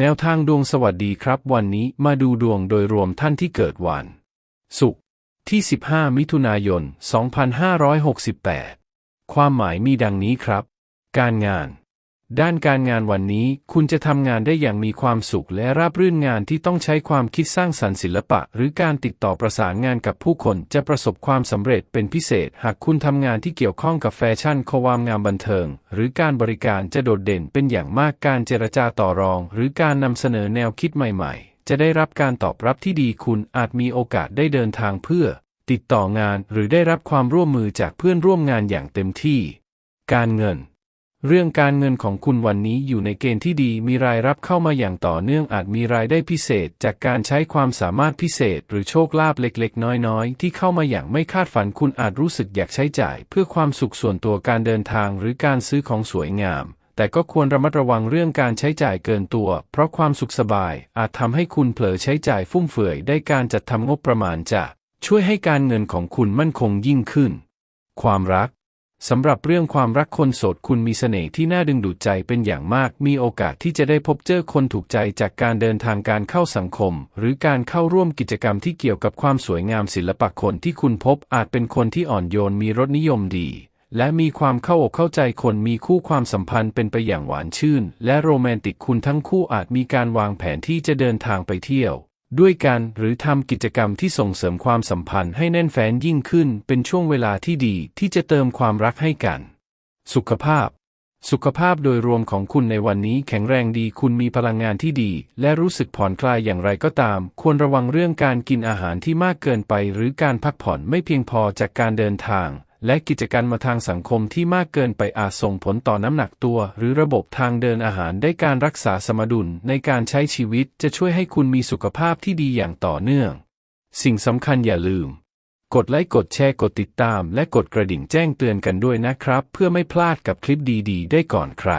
แนวทางดวงสวัสดีครับ วันนี้มาดูดวงโดยรวมท่านที่เกิดวัน ศุกร์ที่ 15 มิถุนายน 2568 ความหมายมีดังนี้ครับ การงาน ด้านการงานวันนี้คุณจะทำงานได้อย่างมีความสุขและราบรื่นงานที่ต้องใช้ความคิดสร้างสรรค์ศิลปะ หรือการติดต่อประสานงานกับผู้คนจะประสบความสำเร็จเป็นพิเศษ หากคุณทำงานที่เกี่ยวข้องกับแฟชั่นความงามบันเทิง หรือการบริการจะโดดเด่นเป็นอย่างมากการเจรจาต่อรอง หรือการนำเสนอแนวคิดใหม่ๆ จะได้รับการตอบรับที่ดีคุณอาจมีโอกาสได้เดินทางเพื่อ ติดต่องานหรือได้รับความร่วมมือจากเพื่อนร่วมงานอย่างเต็มที่ การเงิน เรื่องการเงินของคุณวันนี้อยู่ในเกณฑ์ที่ดีมีรายรับเข้ามาอย่างต่อเนื่องอาจมีรายได้พิเศษ จากการใช้ความสามารถพิเศษ หรือโชคลาภเล็กๆ น้อยๆ ที่เข้ามาอย่างไม่คาดฝันคุณอาจรู้สึกอยากใช้จ่าย เพื่อความสุขส่วนตัวการเดินทางหรือการซื้อของสวยงาม แต่ก็ควรระมัดระวังเรื่องการใช้จ่ายเกินตัว เพราะความสุขสบาย อาจทำให้คุณเผลอใช้จ่ายฟุ่มเฟือยได้การจัดทำงบประมาณจะช่วยให้การเงินของคุณมั่นคงยิ่งขึ้น ความรัก สำหรับเรื่องความรักคนโสดคุณมีเสน่ห์ที่น่าดึงดูดใจเป็นอย่างมาก มีโอกาสที่จะได้พบเจอคนถูกใจจากการเดินทางการเข้าสังคม หรือการเข้าร่วมกิจกรรมที่เกี่ยวกับความสวยงามศิลปะคนที่คุณพบอาจเป็นคนที่อ่อนโยนมีรสนิยมดี และมีความเข้าอกเข้าใจคนมีคู่ความสัมพันธ์เป็นไปอย่างหวานชื่น และโรแมนติกคุณทั้งคู่อาจมีการวางแผนที่จะเดินทางไปเที่ยว ด้วยกันหรือทำกิจกรรมที่ส่งเสริมความสัมพันธ์ให้แน่นแฟ้นยิ่งขึ้น เป็นช่วงเวลาที่ดีที่จะเติมความรักให้กัน สุขภาพ สุขภาพโดยรวมของคุณในวันนี้แข็งแรงดีคุณมีพลังงานที่ดี และรู้สึกผ่อนคลายอย่างไรก็ตาม ควรระวังเรื่องการกินอาหารที่มากเกินไป หรือการพักผ่อนไม่เพียงพอจากการเดินทาง และกิจกรรมมาทางสังคมที่มากเกินไปอาจส่งผลต่อน้ำหนักตัว หรือระบบทางเดินอาหารได้การรักษาสมดุลในการใช้ชีวิตจะช่วยให้คุณมีสุขภาพที่ดีอย่างต่อเนื่อง สิ่งสำคัญอย่าลืม กดไลค์กดแชร์กดติดตาม และกดกระดิ่งแจ้งเตือนกันด้วยนะครับ เพื่อไม่พลาดกับคลิปดี ๆ ได้ก่อนใคร